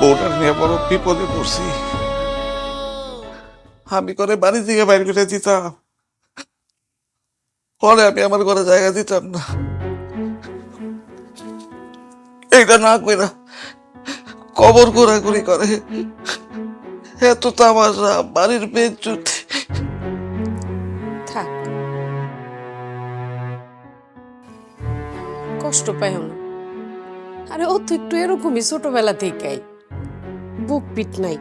বউটার নিয়ে বড় বিপদে পড়ছি। আমি করে বাড়ি থেকে বাইর করে দিতাম। পরে আমি আমার ঘরে জায়গা দিতাম না। এইটা না কইরা কবর ঘোরাঘুরি করে। এত তামাশা বাড়ির থাক। কষ্ট পাইও না। আরে ও তো একটু এরকমই ছোটবেলা থেকেই। বুক পিট নাই।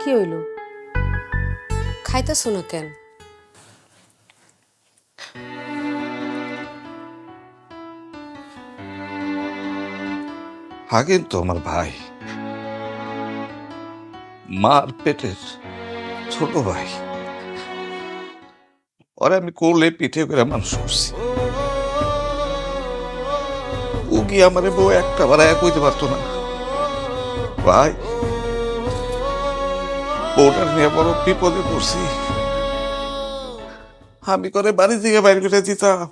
কি হইল? খাইতেছো না কেন? হাগিন তো আমার ভাই। মার পেটের ছোট ভাই। ওরে আমি কোলে পিঠে করে মানুষ করছি। ও কি আমার বউ একটা বার এক হইতে পারতো না? ভাই বউটার নিয়ে বড় বিপদে পড়ছি। আমি করে বাড়ি থেকে বাইর করে দিতাম।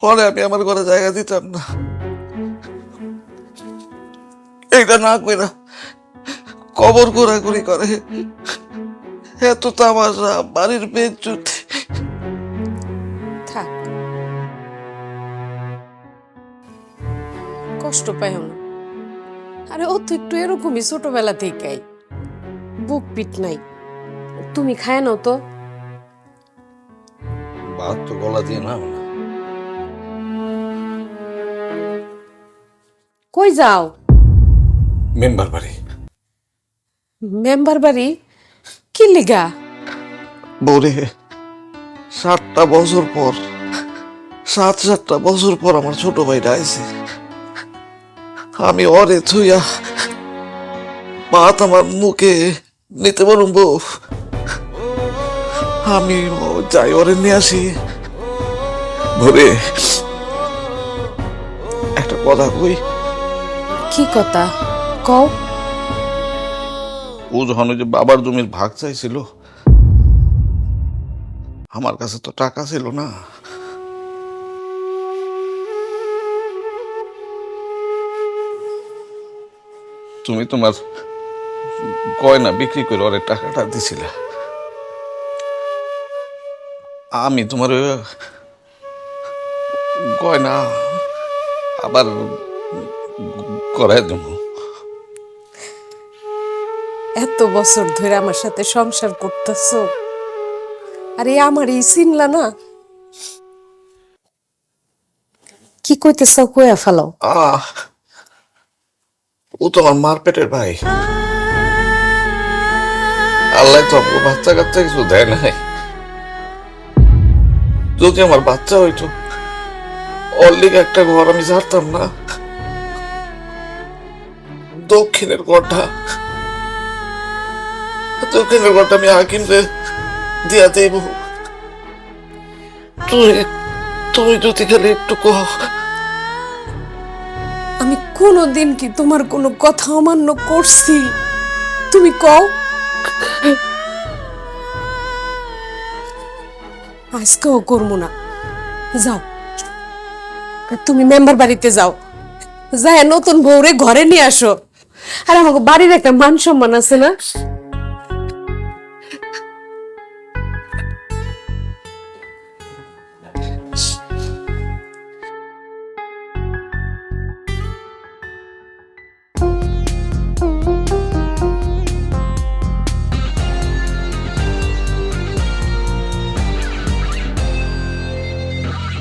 পরে আমি আমার ঘরে জায়গা দিতাম না। এইটা না কইরা কবর ঘোরাঘুরি করে। এত তামাশা বাড়ির বেঞ্চুত থাক। কষ্ট পাইও না। আরে ও তো একটু এরকমই ছোটবেলা থেকেই। বুক পিট নাই। তুমি খায় নাও তো। ভাত তো গলা দিয়ে নাও না। কই যাও? মেম্বার বাড়ি। মেম্বার বাড়ি? কি লিগা? বৌরে সাতটা বছর পর সাত সাতটা বছর পর আমার ছোট ভাইটা আইছে। আমি অরে থুইয়া ভাত আমার মুখে নিতে পারুম বউ। আমি ও যাই ওরে নিয়ে আসি। ভরে একটা কথা কই। কি কথা? কও। ও যখন ওই যে বাবার জমির ভাগ চাইছিল, আমার কাছে তো টাকা ছিল না। তুমি তোমার গয়না বিক্রি করে ওরে টাকাটা দিছিলা। আমি তোমার গয়না আবার করাই দেবো। এত বছর ধরে আমার সাথে সংসার করতেছো। আরে আমার এই চিনলা না। কি কইতেছ, কইয়া ফেলাও আহ, ও তো আমার মার পেটের ভাই। আল্লাহ তো আপনার বাচ্চা কাচ্চা কিছু দেয় নাই। যদি আমার বাচ্চা হইতো, ওর একটা ঘর আমি ছাড়তাম না। দক্ষিণের ঘরটা দক্ষিণের ঘরটা আমি হাকিমকে দিয়া দেব। তুই তুই যদি খালি একটু কহ আমি কোনোদিন কি তোমার কোনো কথা অমান্য করছি? তুমি কও। আজকেও করব না। যাও। তুমি মেম্বার বাড়িতে যাও। যায় নতুন বউরে ঘরে নিয়ে আসো। আর আমাকে বাড়ির একটা মান সম্মান আছে না?